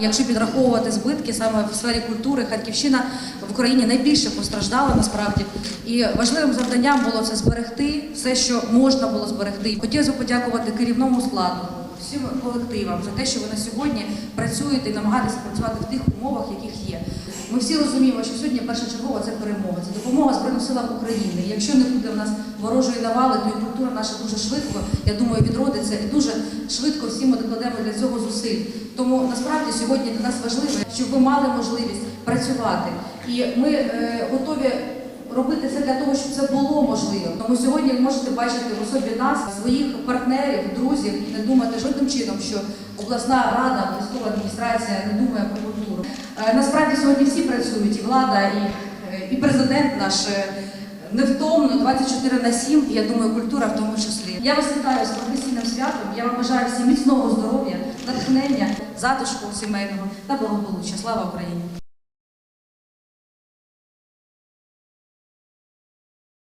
Якщо підраховувати збитки саме в сфері культури, Харківщина в Україні найбільше постраждала насправді. І важливим завданням було це зберегти все, що можна було зберегти. Хотілося б подякувати керівному складу, всім колективам за те, що ви на сьогодні працюєте і намагаєтеся працювати в тих умовах, яких є. Ми всі розуміємо, що сьогодні першочергова це перемога, це допомога Збройним силам України. Якщо не буде в нас ворожої навали, то і культура наша дуже швидко, я думаю, відродиться і дуже швидко всі ми докладемо для цього зусиль. Тому насправді сьогодні для нас важливо, щоб ви мали можливість працювати. І ми е, готові робити це для того, щоб це було можливо. Тому сьогодні ви можете бачити в особі нас, своїх партнерів, друзів і не думати жодним чином, що обласна рада, військова адміністрація не думає про культуру. Е, Насправді сьогодні всі працюють, і влада, і, е, і президент наш. Невтомно 24 на 7, і я думаю, культура в тому числі. Я вас вітаю з професійним святом. Я вам бажаю всім міцного здоров'я, натхнення, затишку сімейного та благополуччя. Слава Україні!